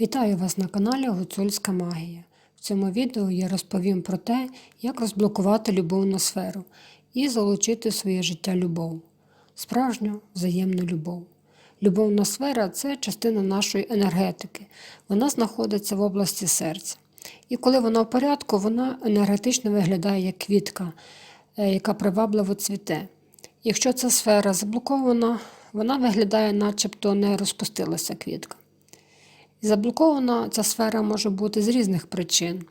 Вітаю вас на каналі Гуцульська Магія. В цьому відео я розповім про те, як розблокувати любовну сферу і залучити в своє життя любов, справжню взаємну любов. Любовна сфера це частина нашої енергетики. Вона знаходиться в області серця. І коли вона в порядку, вона енергетично виглядає як квітка, е, яка привабливо цвіте. Якщо ця сфера заблокована, вона виглядає, начебто не розпустилася квітка. Заблокована ця сфера може бути з різних причин.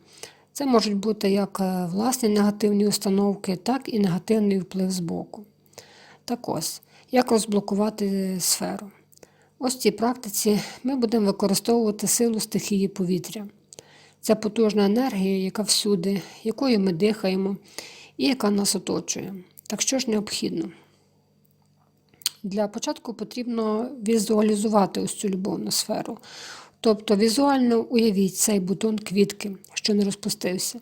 Це можуть бути як е, власні негативні установки, так і негативний вплив з боку. Так ось, як розблокувати сферу? Ось в цій практиці ми будемо використовувати силу стихії повітря. Це потужна енергія, яка всюди, якою ми дихаємо і яка нас оточує. Так що ж необхідно? Для початку потрібно візуалізувати ось цю любовну сферу. Тобто візуально уявіть цей бутон квітки, що не розпустився.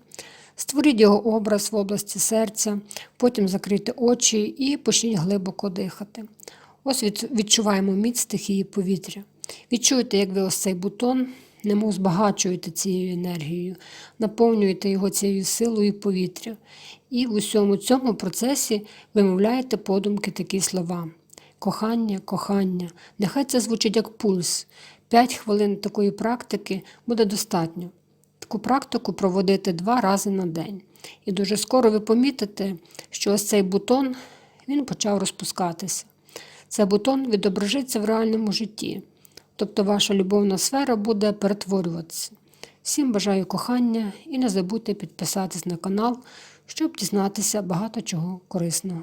Створіть його образ в області серця, потім закрийте очі і почніть глибоко дихати. Ось відчуваємо міць стихії повітря. Відчуєте, як ви ось цей бутон, немов збагачуєте цією енергією, наповнюєте його цією силою повітря. І в усьому цьому процесі вимовляєте подумки такі слова. Кохання, кохання. Нехай це звучить як пульс. П'ять хвилин такої практики буде достатньо. Таку практику проводити два рази на день. І дуже скоро ви помітите, що ось цей бутон він почав розпускатися. Цей бутон відображиться в реальному житті. Тобто ваша любовна сфера буде перетворюватися. Всім бажаю кохання і не забудьте підписатись на канал, щоб дізнатися багато чого корисного.